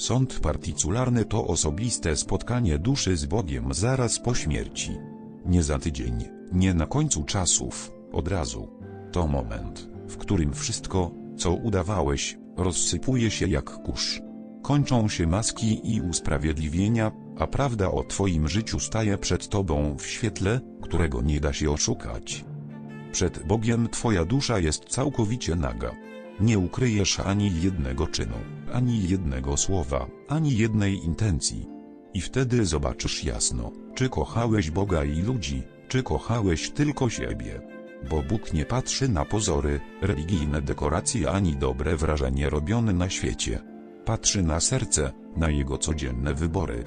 Sąd partycularny to osobiste spotkanie duszy z Bogiem zaraz po śmierci. Nie za tydzień, nie na końcu czasów, od razu. To moment, w którym wszystko, co udawałeś, rozsypuje się jak kurz. Kończą się maski i usprawiedliwienia, a prawda o Twoim życiu staje przed Tobą w świetle, którego nie da się oszukać. Przed Bogiem Twoja dusza jest całkowicie naga. Nie ukryjesz ani jednego czynu, ani jednego słowa, ani jednej intencji. I wtedy zobaczysz jasno, czy kochałeś Boga i ludzi, czy kochałeś tylko siebie. Bo Bóg nie patrzy na pozory, religijne dekoracje ani dobre wrażenie robione na świecie. Patrzy na serce, na jego codzienne wybory.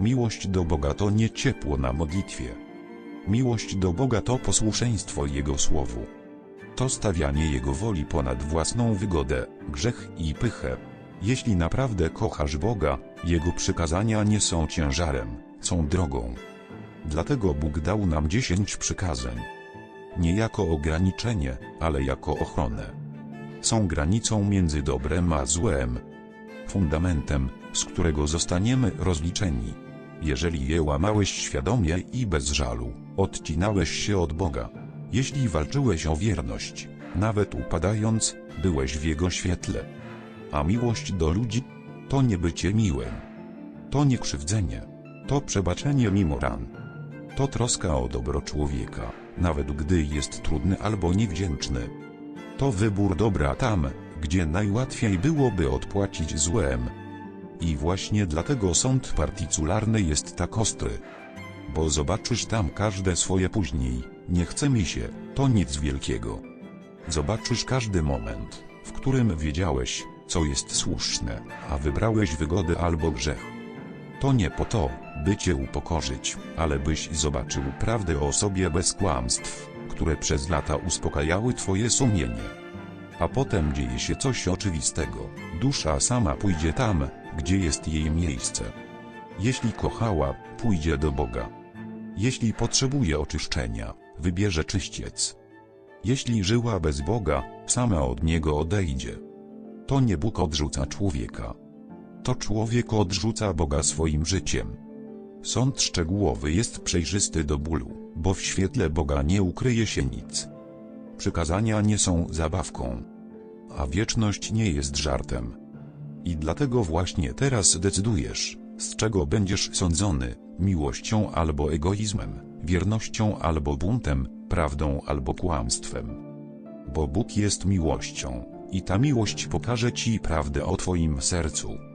Miłość do Boga to nie ciepło na modlitwie. Miłość do Boga to posłuszeństwo Jego słowu. To stawianie Jego woli ponad własną wygodę, grzech i pychę. Jeśli naprawdę kochasz Boga, Jego przykazania nie są ciężarem, są drogą. Dlatego Bóg dał nam dziesięć przykazań. Nie jako ograniczenie, ale jako ochronę. Są granicą między dobrem a złem. Fundamentem, z którego zostaniemy rozliczeni. Jeżeli je łamałeś świadomie i bez żalu, odcinałeś się od Boga. Jeśli walczyłeś o wierność, nawet upadając, byłeś w Jego świetle. A miłość do ludzi to nie bycie miłym. To nie krzywdzenie. To przebaczenie mimo ran. To troska o dobro człowieka, nawet gdy jest trudny albo niewdzięczny. To wybór dobra tam, gdzie najłatwiej byłoby odpłacić złem. I właśnie dlatego sąd partycularny jest tak ostry. Bo zobaczysz tam każde swoje później, nie chce mi się, to nic wielkiego. Zobaczysz każdy moment, w którym wiedziałeś, co jest słuszne, a wybrałeś wygodę albo grzech. To nie po to, by cię upokorzyć, ale byś zobaczył prawdę o sobie bez kłamstw, które przez lata uspokajały twoje sumienie. A potem dzieje się coś oczywistego. Dusza sama pójdzie tam, gdzie jest jej miejsce. Jeśli kochała, pójdzie do Boga. Jeśli potrzebuje oczyszczenia, wybierze czyściec. Jeśli żyła bez Boga, sama od Niego odejdzie. To nie Bóg odrzuca człowieka. To człowiek odrzuca Boga swoim życiem. Sąd szczegółowy jest przejrzysty do bólu, bo w świetle Boga nie ukryje się nic. Przykazania nie są zabawką, a wieczność nie jest żartem. I dlatego właśnie teraz decydujesz, z czego będziesz sądzony, miłością albo egoizmem, wiernością albo buntem, prawdą albo kłamstwem. Bo Bóg jest miłością, i ta miłość pokaże Ci prawdę o Twoim sercu.